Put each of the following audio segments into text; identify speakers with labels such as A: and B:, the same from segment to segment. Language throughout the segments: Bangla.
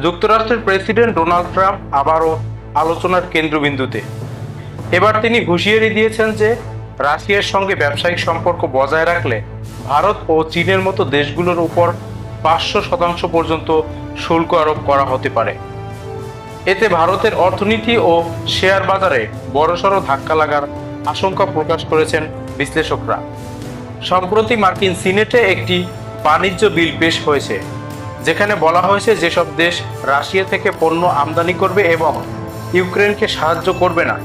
A: যুক্তরাষ্ট্রের প্রেসিডেন্ট ডোনাল্ড ট্রাম্প আবারও আলোচনার কেন্দ্রবিন্দুতে। এবার তিনি হুঁশিয়ারি দিয়েছেন যে, রাশিয়ার সঙ্গে ব্যবসায়িক সম্পর্ক বজায় রাখলে ভারত ও চীনের মতো দেশগুলোর উপর পাঁচশো শতাংশ পর্যন্ত শুল্ক আরোপ করা হতে পারে। এতে ভারতের অর্থনীতি ও শেয়ার বাজারে বড়সড় ধাক্কা লাগার আশঙ্কা প্রকাশ করেছেন বিশ্লেষকরা। সম্প্রতি মার্কিন সিনেটে একটি বাণিজ্য বিল পেশ হয়েছে। যেখানে বলা হয়েছে যেসব দেশ রাশিয়া থেকে পণ্য আমদানি করবে এবং ইউক্রেনকে সাহায্য করবে না,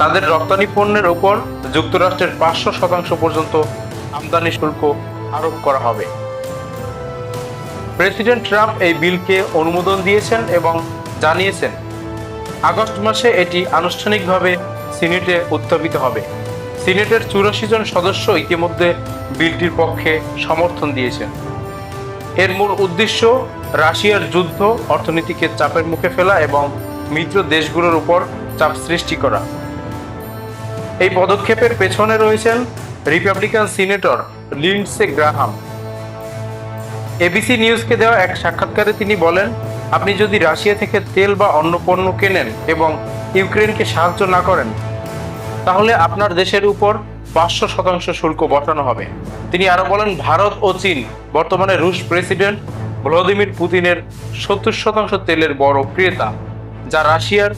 A: তাদের রপ্তানি পণ্যের উপর যুক্তরাষ্ট্রের পাঁচশো শতাংশ পর্যন্ত আমদানি শুল্ক আরোপ করা হবে। প্রেসিডেন্ট ট্রাম্প এই বিলকে অনুমোদন দিয়েছেন এবং জানিয়েছেন, আগস্ট মাসে এটি আনুষ্ঠানিকভাবে সিনেটে উত্থাপিত হবে। সিনেটের চুরাশি জন সদস্য ইতিমধ্যে বিলটির পক্ষে সমর্থন দিয়েছেন। এর মূল উদ্দেশ্য রাশিয়ার যুদ্ধ, অর্থনীতিকে চাপের মুখে ফেলা এবং মিত্র দেশগুলোর উপর চাপ সৃষ্টি করা। এই পদক্ষেপের পেছনে রয়েছেন Republican senator Lindsey Graham. ABC নিউজকে দেওয়া এক সাক্ষাৎকারে তিনি বলেন, আপনি যদি রাশিয়া থেকে তেল বা অন্য পণ্য কেনেন এবং ইউক্রেনকে সাহায্য না করেন, তাহলে আপনার দেশের উপর পাঁচশো শতাংশ শুল্ক বসানো হবে। তিনি আরও বলেন, ভারত ও চীন, বর্তমানে রুশ প্রেসিডেন্ট ভ্লাদিমির পুতিনের সত্তর শতাংশ তেলের বড় ক্রেতা, যা রাশিয়ার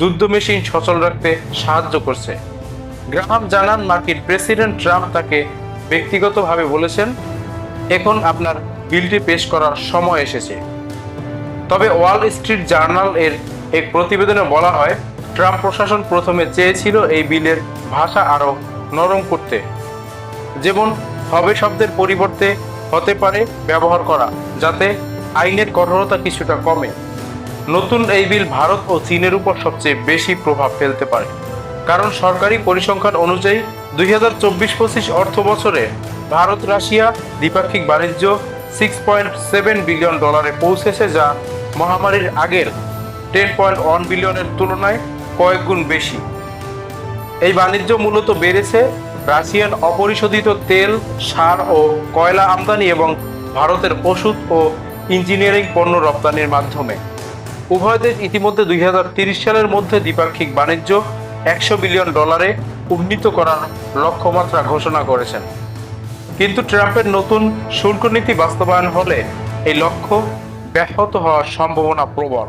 A: যুদ্ধ মেশিন সচল রাখতে সাহায্য করছে। গ্রাহাম জানান, মার্কিন প্রেসিডেন্ট ট্রাম্প তাকে ব্যক্তিগতভাবে বলেছেন, এখন আপনার বিলটি পেশ করার সময় এসেছে। তবে ওয়াল স্ট্রিট জার্নাল এর এক প্রতিবেদনে বলা হয়, ট্রাম্প প্রশাসন প্রথমে চেয়েছিল এই বিলের ভাষা আরও নরম করতে। যেমন হবে শব্দের পরিবর্তে হতে পারে ব্যবহার করা, যাতে আইনের কঠোরতা কিছুটা কমে। নতুন এই বিল ভারত ও চীনের উপর সবচেয়ে বেশি প্রভাব ফেলতে পারে। কারণ সরকারি পরিসংখ্যান অনুযায়ী দুই হাজার চব্বিশ পঁচিশ অর্থ বছরে ভারত রাশিয়া দ্বিপাক্ষিক বাণিজ্য সিক্স পয়েন্ট সেভেন বিলিয়ন ডলারে পৌঁছেছে, যা মহামারীর আগের টেন পয়েন্ট ওয়ান বিলিয়নের তুলনায় কয়েক গুণ বেশি। এই বাণিজ্য মূলত বেড়েছে রাশিয়ান অপরিশোধিত তেল, সার ও কয়লা আমদানি এবং ভারতের ওষুধ ও ইঞ্জিনিয়ারিং পণ্য রপ্তানির মাধ্যমে। উভয় দেশ ইতিমধ্যে দুই সালের মধ্যে দ্বিপাক্ষিক বাণিজ্য একশো বিলিয়ন ডলারে উন্নীত করার লক্ষ্যমাত্রা ঘোষণা করেছেন। কিন্তু ট্রাম্পের নতুন শুল্ক নীতি বাস্তবায়ন হলে এই লক্ষ্য ব্যাহত হওয়ার সম্ভাবনা প্রবল।